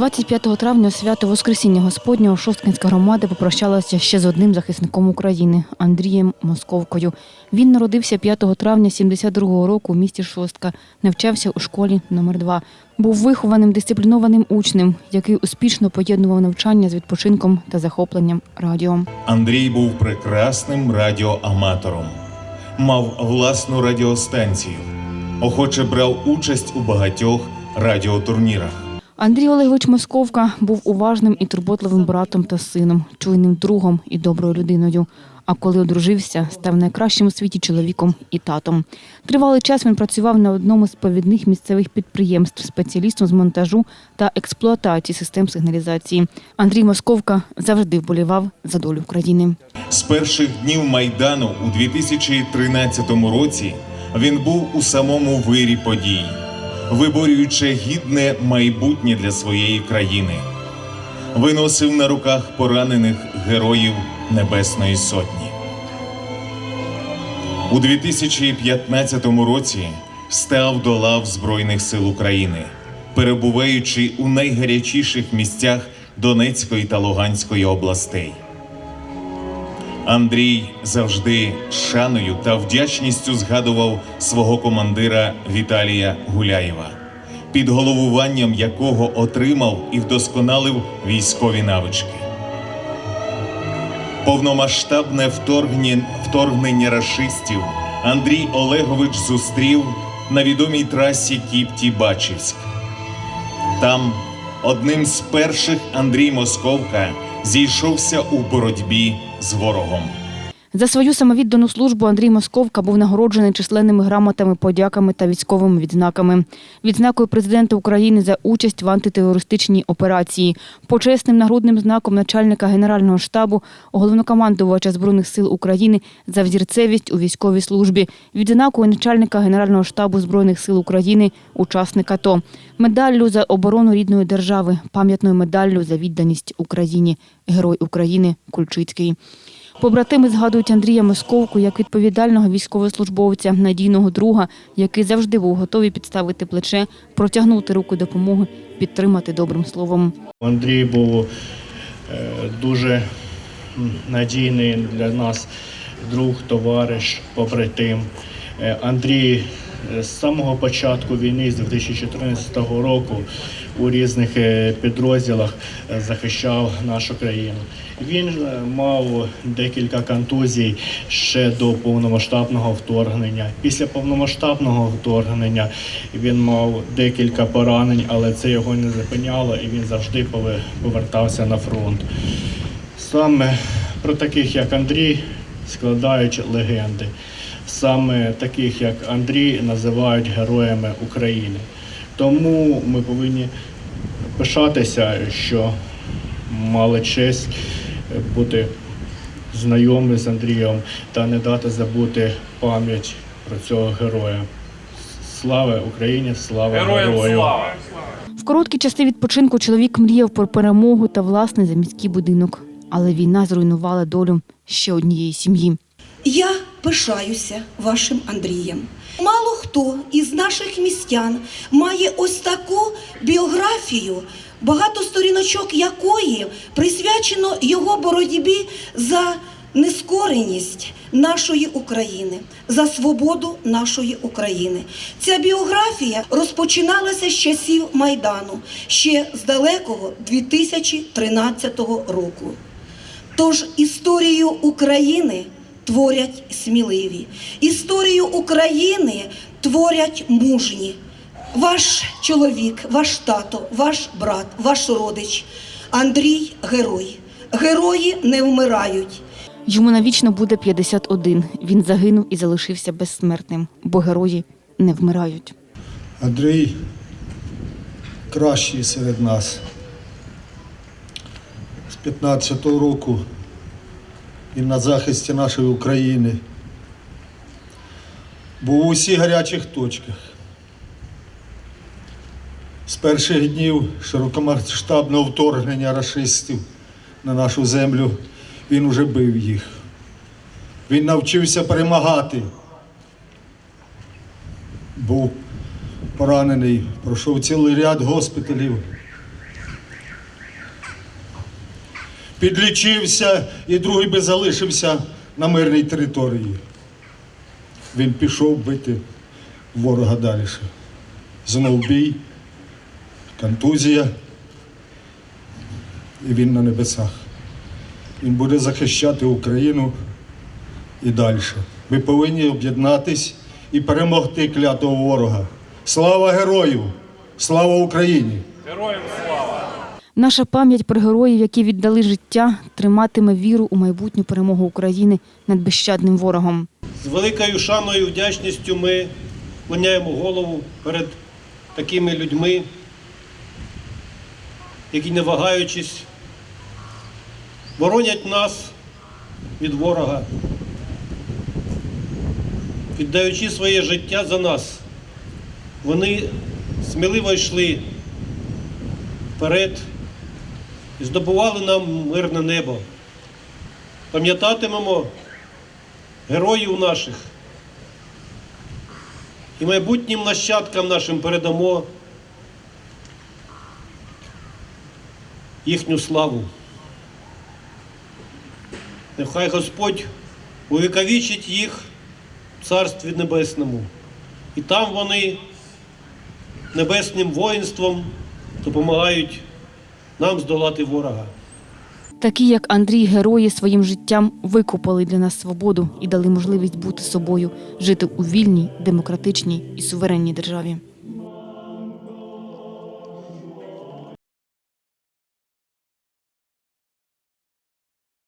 25 травня свято Воскресіння Господнього Шосткинська громада попрощалася ще з одним захисником України Андрієм Московкою. Він народився 5 травня 72-го року у місті Шостка, навчався у школі номер 2 Був вихованим дисциплінованим учнем, який успішно поєднував навчання з відпочинком та захопленням радіо. Андрій був прекрасним радіоаматором, мав власну радіостанцію, охоче брав участь у багатьох радіотурнірах. Андрій Олегович Московка був уважним і турботливим братом та сином, чуйним другом і доброю людиною. А коли одружився, став найкращим у світі чоловіком і татом. Тривалий час він працював на одному з повідних місцевих підприємств, спеціалістом з монтажу та експлуатації систем сигналізації. Андрій Московка завжди вболівав за долю України. З перших днів Майдану у 2013 році він був у самому вирі подій, виборюючи гідне майбутнє для своєї країни. Виносив на руках поранених героїв Небесної Сотні. У 2015 році став до лав Збройних сил України, перебуваючи у найгарячіших місцях Донецької та Луганської областей. Андрій завжди шаною та вдячністю згадував свого командира Віталія Гуляєва, під головуванням якого отримав і вдосконалив військові навички. Повномасштабне вторгнення, вторгнення рашистів Андрій Олегович зустрів на відомій трасі Кіпті-Бачівськ. Там одним з перших Андрій Московка зійшовся у боротьбі з ворогом. За свою самовіддану службу Андрій Московка був нагороджений численними грамотами, подяками та військовими відзнаками. Відзнакою президента України за участь в антитерористичній операції, почесним нагрудним знаком начальника Генерального штабу, головнокомандувача Збройних сил України за взірцевість у військовій службі, відзнакою начальника Генерального штабу Збройних сил України, учасника АТО, медаллю за оборону рідної держави, пам'ятною медаллю за відданість Україні, Герой України Кульчицький. Побратими згадують Андрія Московку як відповідального військовослужбовця, надійного друга, який завжди був готовий підставити плече, протягнути руку допомоги, підтримати добрим словом. Андрій був е, дуже надійний для нас друг, товариш, побратим. Е, Андрій з самого початку війни, з 2014 року, у різних е, підрозділах е, захищав нашу країну. Він е, мав декілька контузій ще до повномасштабного вторгнення. Після повномасштабного вторгнення він мав декілька поранень, але це його не зупиняло, і він завжди повертався на фронт. Саме про таких, як Андрій, складають легенди. Саме таких, як Андрій, називають героями України. Тому ми повинні пишатися, що мали честь бути знайомі з Андрієм та не дати забути пам'ять про цього героя. Слава Україні! Слава Героям герою! слава! В короткі часи відпочинку чоловік мріяв про перемогу та власний заміський будинок. Але війна зруйнувала долю ще однієї сім'ї. Я пишаюся вашим Андрієм. Мало хто із наших містян має ось таку біографію, багато сторіночок якої присвячено його боротьбі за нескореність нашої України, за свободу нашої України. Ця біографія розпочиналася з часів Майдану, ще з далекого 2013 року. Тож історію України творять сміливі, історію України творять мужні. Ваш чоловік, ваш тато, ваш брат, ваш родич Андрій герой. Герої не вмирають. Йому навічно буде 51. Він загинув і залишився безсмертним, бо герої не вмирають. Андрій кращий серед нас. З 15-го року він на захисті нашої України. Був у усіх гарячих точках. З перших днів широкомасштабного вторгнення рашистів на нашу землю він уже бив їх. Він навчився перемагати. Був поранений, пройшов цілий ряд госпіталів. Підлічився, і другий би залишився на мирній території. Він пішов бити ворога далі. Знов бій, контузія, і він на небесах. Він буде захищати Україну і далі. Ми повинні об'єднатись і перемогти клятого ворога. Слава герою! Слава Україні! Наша пам'ять про героїв, які віддали життя, триматиме віру у майбутню перемогу України над безщадним ворогом. З великою шаною і вдячністю ми склоняємо голову перед такими людьми, які, не вагаючись, боронять нас від ворога, віддаючи своє життя за нас. Вони сміливо йшли вперед здобували нам мирне небо. Пам'ятатимемо героїв наших. І майбутнім нащадкам нашим передамо їхню славу. Нехай Господь увіковічить їх в Царстві Небесному. І там вони небесним воїнством допомагають нам здолати ворога. Такі, як Андрій, герої своїм життям викупали для нас свободу і дали можливість бути собою, жити у вільній, демократичній і суверенній державі.